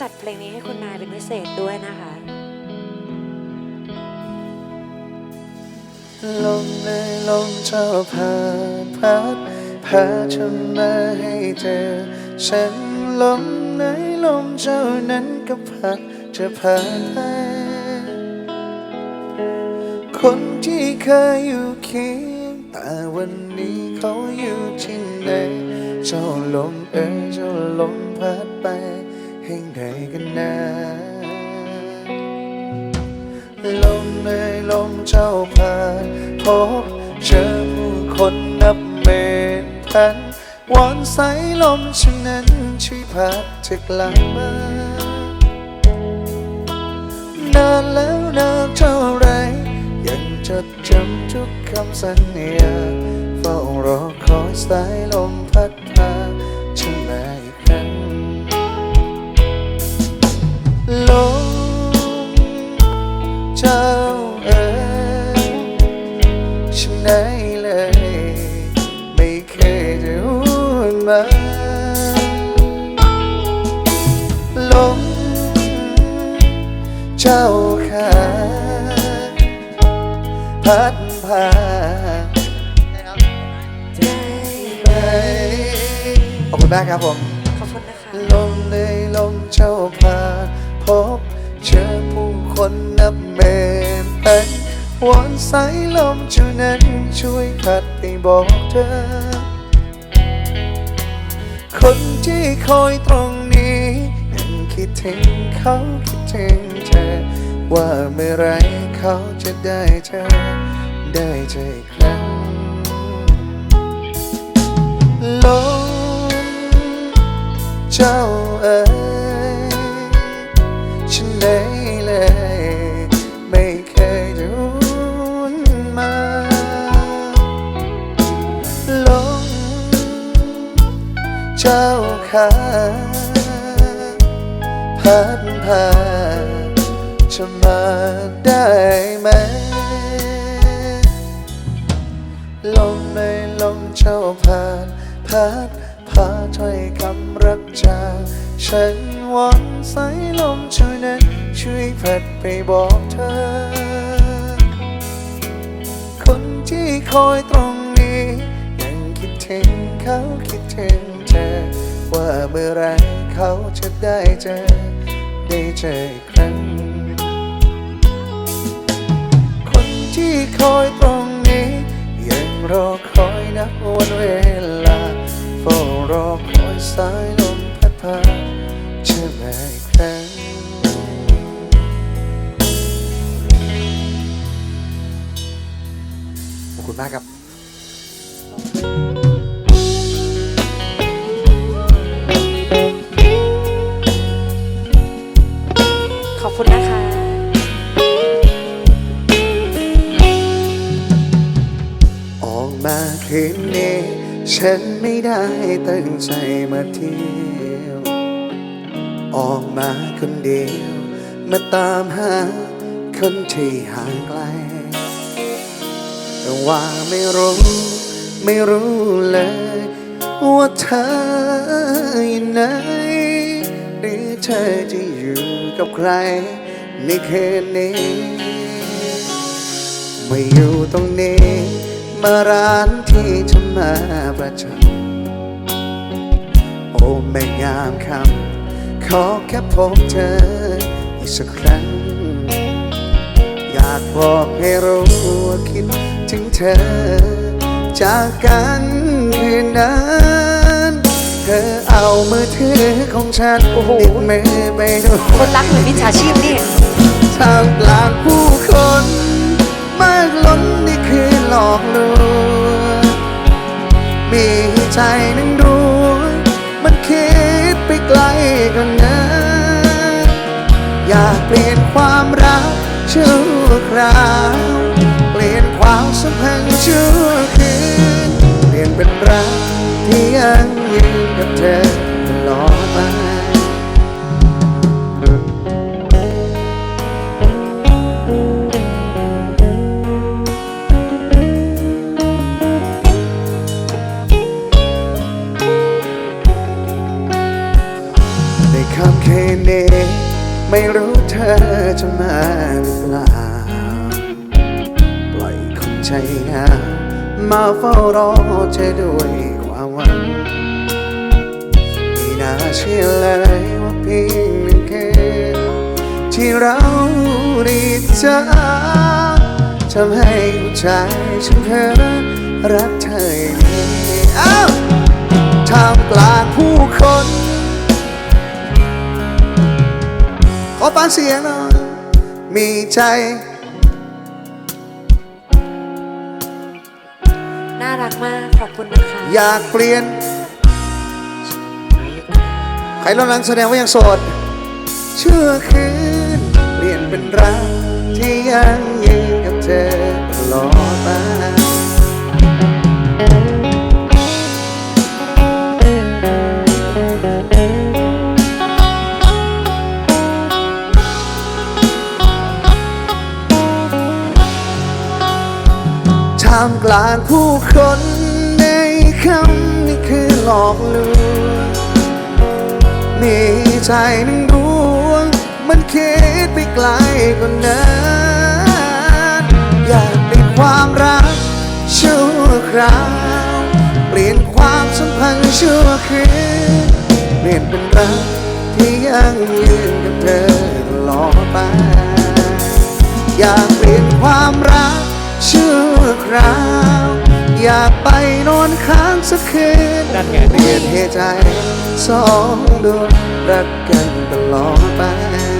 จัดเพลงนี้ให้คุณนายเป็นพิเศษด้วยนะคะ ลมเลยลมเจ้าผ่านพัดพาฉันมาให้เจอฉันลมไหนลมเจ้านั้นก็พัดจะผ่านไป คนที่เคยอยู่เคียงแต่วันนี้เขาอยู่ที่ไหน เจ้าลมเอ๋ยเจ้าลมพัดไป ให้ไหนกันนะลมเลยลมเจ้าผ่านพบเจอผู้คนนับเมนพันวอนสายลมฉันนั้นช่วยพัดเธอกลับมานานแล้วนานเท่าไร ยังจดจำทุกคำสัญญาเฝ้ารอคอยสายลมพัด คนนับเมนเป็นวอนสายลมเจ้านั้นช่วยพัดไปบอกเธอ คนที่คอยตรงนี้ยังคิดถึงเขาคิดถึงเธอ ว่าเมื่อไรเขาจะได้เธอ ได้เจออีกครั้งลมเจ้าเอ๋ยฉันได้ เลย ไม่เคยรู้มาลมเจ้าขาพัดพาจะมาได้ไหมลมไม่ลมเจ้าผ่านพัดพาถ้อยคำรักจากฉัน วันสายลมช่วยนั้นช่วยพัดไปบอกเธอ คนที่คอยตรงนี้ ยังคิดถึงเขาคิดถึงเธอ ว่าเมื่อไรเขาจะได้เจอ ได้เจออีกครั้ง คนที่คอยตรงนี้ ยังรอคอยนับวันเวลาเฝ้ารอคอยสายลมพัดพา คุณมากครับขอบคุณนะคะออกมาคืนนี้ฉันไม่ได้ตั้งใจมาเที่ยว ออกมาคนเดียว มาตามหาคนที่ห่างไกล แต่ว่าไม่รู้ ไม่รู้เลย ว่าเธออยู่ไหนหรือเธอจะอยู่กับใคร ในคืนนี้มาอยู่ตรงนี้ มาร้านที่ฉันมาประจำโอ้แม่งามคำขอแค่พบเธออีกสักครั้ง อยากบอกให้รู้ว่าคิด เธอ จากกันคืนนั้น เธอเอามือถือของฉันโอ้โหติดมือไปด้วยคนรักหรือมิจฉาชีพนี่ท่ามกลางผู้คนมากล้นนี่คือหลอกลวงมีใจหนึ่งดวงมันคิดไปไกลกว่านั้นอยากเปลี่ยนความรักชั่วคราว พันธ์ชั่วคืนเปลี่ยนเป็นรักที่ยังยืนกับเธอตลอดไปในคำคืนนี้ไม่รู้เธอจะมา อยคนใจงามาเฝ้ารอเธอด้วยความหวังไม่น่าเชื่อเลยว่าเพียงหนึ่งคืนที่เราได้เจอทำให้หัวใจฉันเพ้อรักเธออย่างนี้อ้าวท่ามกลางผู้คนขอฟังเสียงหน่อยมีใจ อยากเปลี่ยน ใครรนั้นแสดงว่ายังโสดเชื่อคืน เปลี่ยนเป็นรักที่ยังยืนกับเธอตลอดมาท่ามกลางผู้คน หลอกลวงมีใจหนึ่งดวง มันคิดไปไกลกว่านั้นอยากได้ความรักชั่วคราว เปลี่ยนความสัมพันธ์ชั่วคืนเปลี่ยนเป็นรักที่ยังยืนกับเธอตลอดไป อยากเปลี่ยนความรักชั่วคราว อยากไปนอนค้างสักคืนนั่นไง เปลี่ยนให้ใจสองดวงรักกันตลอดไป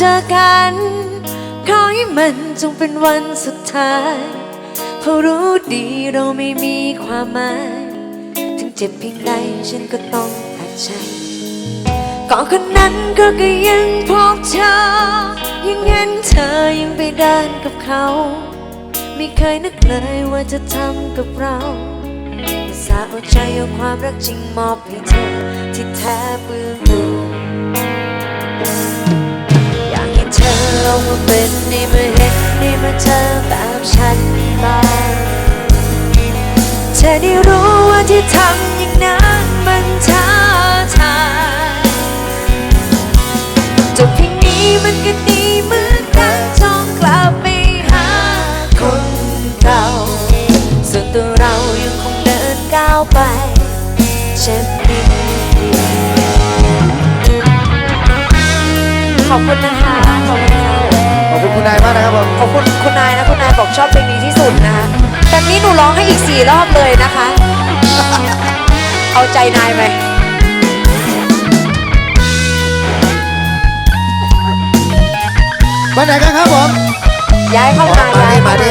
เจอกัน ขอให้มันจงเป็นวันสุดท้ายเพราะรู้ดีเราไม่มีความหมายถึงเจ็บเพียงใดฉันก็ต้องตัดใจก่อนคนนั้นก็ก็ยังพบเธอ ยังเห็นเธอยังไปเดินกับเขา ไม่เคยนึกเลยว่าจะทำกับเราสาเอาใจเอาความรักจริงมอบให้เธอที่แท้เบื้องดูอ ลองมาเป็นในเมื่อเห็นในเมื่อเธอแบบฉันบ้างเธอได้รู้ว่าที่ทำอย่างนั้นมันท้าทายจบเพียงนี้มันก็ดีเหมือนกันจ้องกลับไปหาคนเก่าส่วนตัวเรายังคงเดินก้าวไปเช่นนี้ขอบคุณนะคะขอบคุณ ค่ะขอบคุณคุณนายมากนะครับผมขอบคุณคุณนายนะคุณนายบอกชอบเพลงนี้ที่สุดนะคะแต่นี้หนูร้องให้อีกสี่รอบเลยนะคะ เอาใจนายไหมมาไหนกันครับผมย้ายเข้ามามาดิย้ายเข้ามาดิ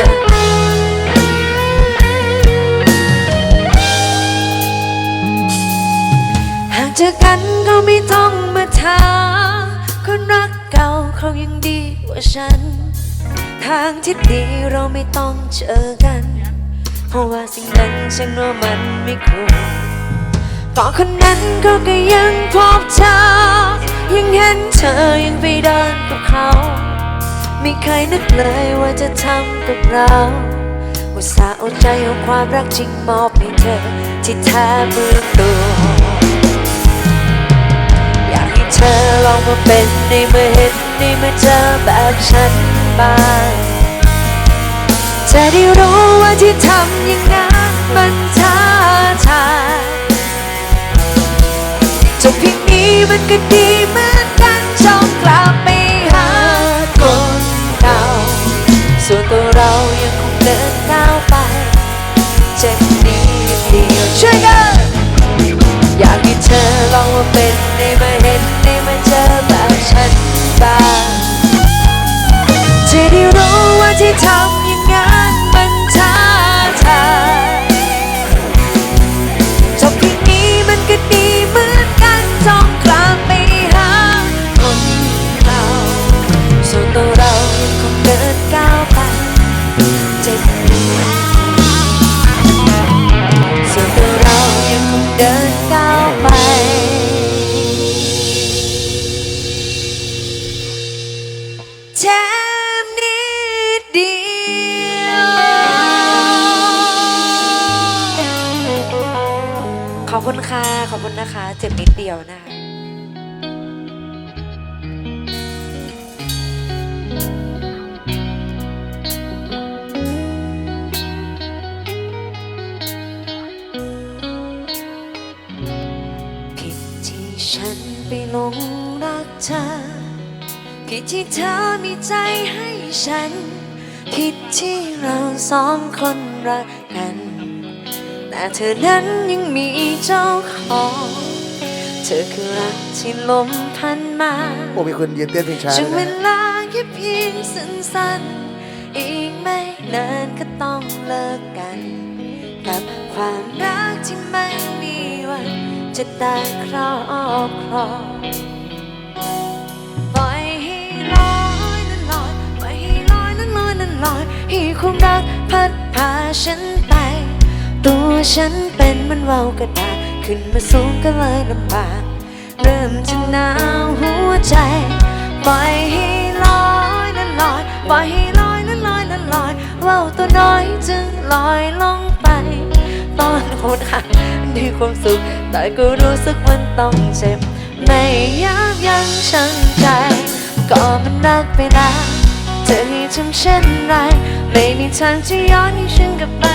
หากเจอกันก็ไม่ต้องมาถามคนรักเก่าเขายังดีก ว่าฉัน ทางที่ดีเราไม่ต้องเจอกัน เพราะว่าสิ่งนั้นฉันว่ามันไม่ควรก่อนคนนั้นก็ก็ยังพบเธอ ยังเห็นเธอยังไปเดินกับเขา ไม่เคยนึกเลยว่าจะทำกับเราอุตส่าห์เอาใจเอาความรักจริงมอบให้เธอ ที่แท้มือตัวอยากให้เธอลองมาเป็นในเมื่อเห็น ในเมื่อเจอแบบฉันบ้างจะได้รู้ว่าที่ทำอย่างนั้นมันท้าทายจบเพียงนี้มันก็ดีเหมือนกันจงกลับไปหาคนเก่าส่วนตัวเรายังคงเดินก้าวไปเจ็บนิดเดียวช่วยกันอยากให้เธอลองมาเป็นในมาเห็นใน ทำอย่างนั้นมันท้าทาจบอย่นี้มันก็ดีเหมือนกันสองกลางไปหาคนเราส่นตัวเรายังคงเดินก้าวไปจนตัวเรายังคงเดินก้าวไปแท้ คุณค่ะ ขอบคุณนะคะ เจ็บนิดเดียวนะคะผิดที่ฉันไปหลงรักเธอ ผิดที่เธอมีใจให้ฉัน ผิดที่เราสองคนรักกัน แต่เธอนั้นยังมีเจ้าของ เธอคือรักที่ลมพันมาโอ้มีคนยืนเต้นเพลงช้าช่วงด้เววยนะลาแค่เพียงสั้นๆ อีกไม่นานก็ต้องเลิกกัน กับความรักที่ไม่มีวันจะได้ครอบครอง ปล่อยให้ลอยนั้นลอยปล่อยให้ลอยนั้นลอยนั้นลอยให้ความรักพัดพาฉันไป ตัวฉันเป็นมันเว่ากระดาษขึ้นมาสูงก็เลยลำบาก เริ่มจะหนาวหัวใจปล่อยให้ลอยนั้นลอยปล่อยให้ลอยนั้นลอยนั้นลอยเว่าตัวน้อยจึงลอยลงไป ตอนโหดหักมีความสุข แต่ก็รู้สึกมันต้องเจ็บ ไม่ยับยั้งชั่งใจ ก็มันรักไปแล้วเธอให้ทำเช่นไร ไม่มีทางจะย้อนให้ฉันกลับไป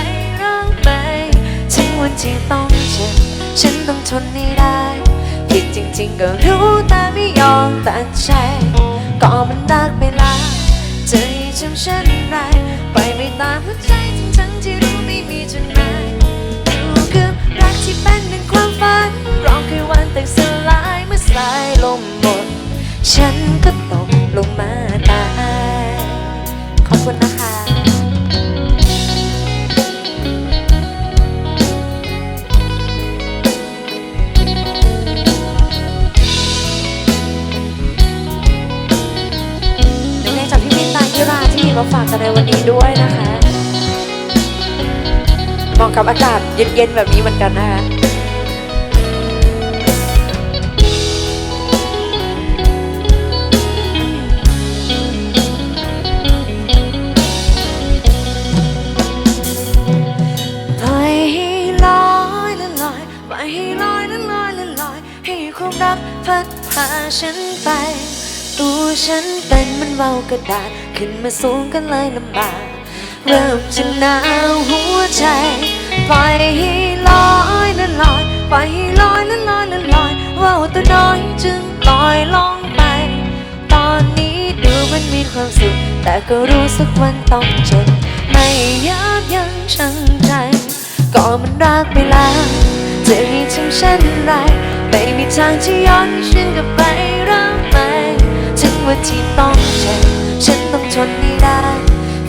วันที่ต้องเจ็บฉันต้องทนให้ได้ผิดจริงๆก็รู้แต่ไม่ยอมตัดใจก็มันรักไปแล้วจะให้ทำเช่นไรไปไม่ตามหัวใจทั้งๆที่รู้ไม่มีจุดหมายอยู่กับรักที่เป็นหนึ่งความฝันร้องคือวันแตกสลายเมื่อสายลมหมด ฉันก็ตกลงมา มาฝากกันในวันนี้ด้วยนะคะเหมาะกับอากาศเย็นๆแบบนี้เหมือนกันนะคะปให้ลอยละลอยปล่อยให้ลอยละลอยละลอยให้ความรักพัดพาฉันไป ตัวฉันเป็นมันเบากระดาษ ขึ้นมาสูงกันเลยลำบาก เริ่มจะหนาวหัวใจ ปล่อยให้ลอยละลอย ปล่อยให้ลอยละลอยละลอยว่าวตัวน้อยจึงลอยลงไป ตอนนี้ดูมันมีความสุข แต่ก็รู้สึกวันต้องเจ็บ ไม่ยับยั้งชั่งใจ ก็มันรักไปแล้วจะให้ทำเช่นไร ไม่มีทางที่ย้อนให้ฉันกลับไป วันที่ต้องเจ็บฉันต้องทนให้ได้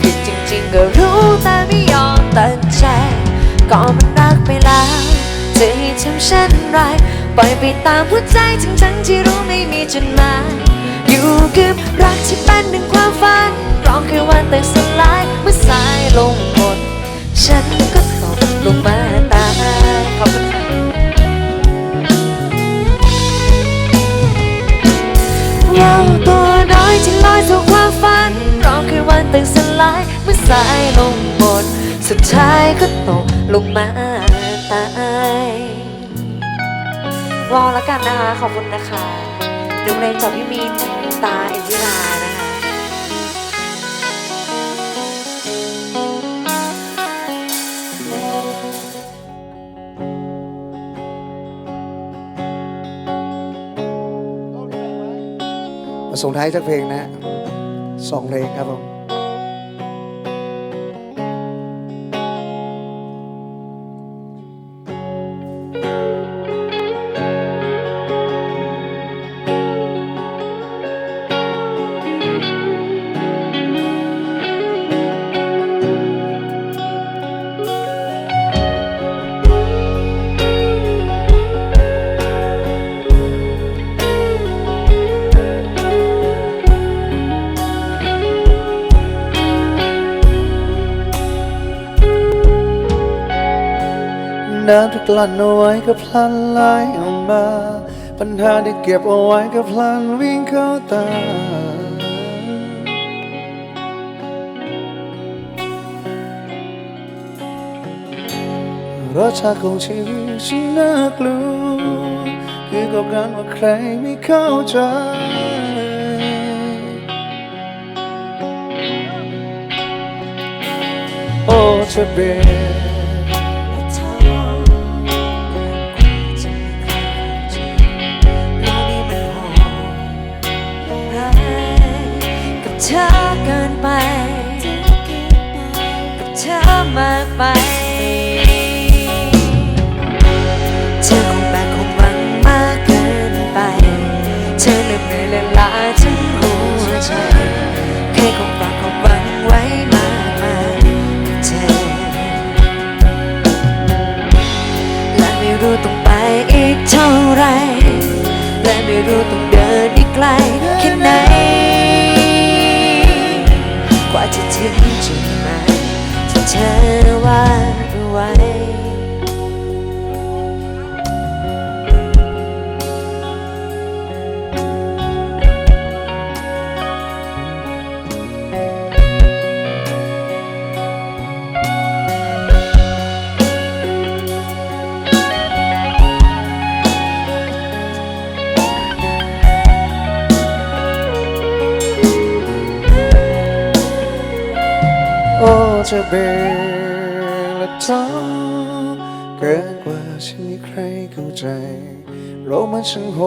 ผิดจริงๆก็รู้แต่ไม่ยอมตัดใจก็มันรักไปแล้วจะให้ทำเช่นไรปล่อยไปตามหัวใจทั้งๆที่รู้ไม่มีจุดหมายอยู่กับรักที่เป็นหนึ่งความฝันร้องแค่วันแตกสลายเมื่อสายลมหมดฉันายลมหมดสุดท้ายก็ตกลงมาตายรอลแล้วกันนะคะ ขอบคุณนะคะดูเพลงจากพี่มีนตาเอ็นจิรานะคะส่งท้ายสักเพลงนะสองเพลงครับผม น้ำที่กลั้นเอาไว้ก็พลันไหลออกมา ปัญหาที่เก็บเอาไว้ก็พลันวิ่งเข้าตารรสชาติของชีวิตฉันน่ากลัวคือกับการว่าใครไม่เข้าใจโอ้เธอเบ เธอเกินไปกับเธอมากไป อ้เธอเบลและท้อเกินกว่าฉันมีใครเข้าใจโลกมันช่างโห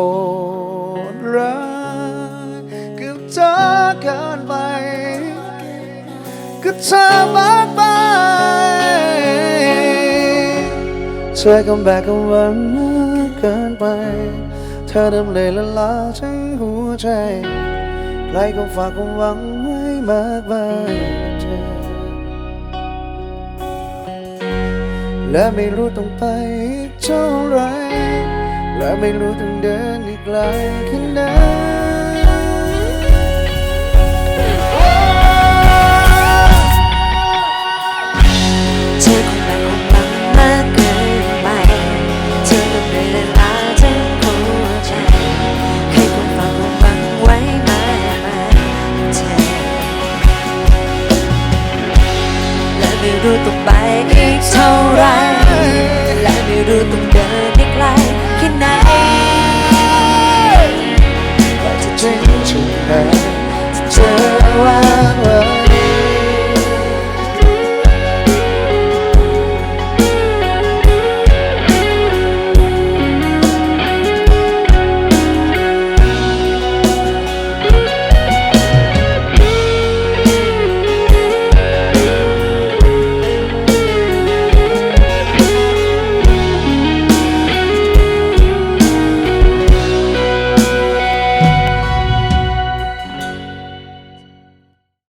ดร้ายกับเธอเกินไปกับเธอมากไปเธอก็แบกกับวันมากเกินไป เธอดำเลยละลาทั้งหัวใจใครก็ฝากความหวังไว้มากมาย และไม่รู้ต้องไปเท่าไร และไม่รู้ต้องเดินอีกไกลแค่ไหนเธอคงรักคงฟังมากเกินไปเธอต้องเลยละลาทั้งหัวใจเคยคงฟังคงฟังไว้มากมาและไม่รู้ต้องไป ท่ไรและไม่รู้ตัว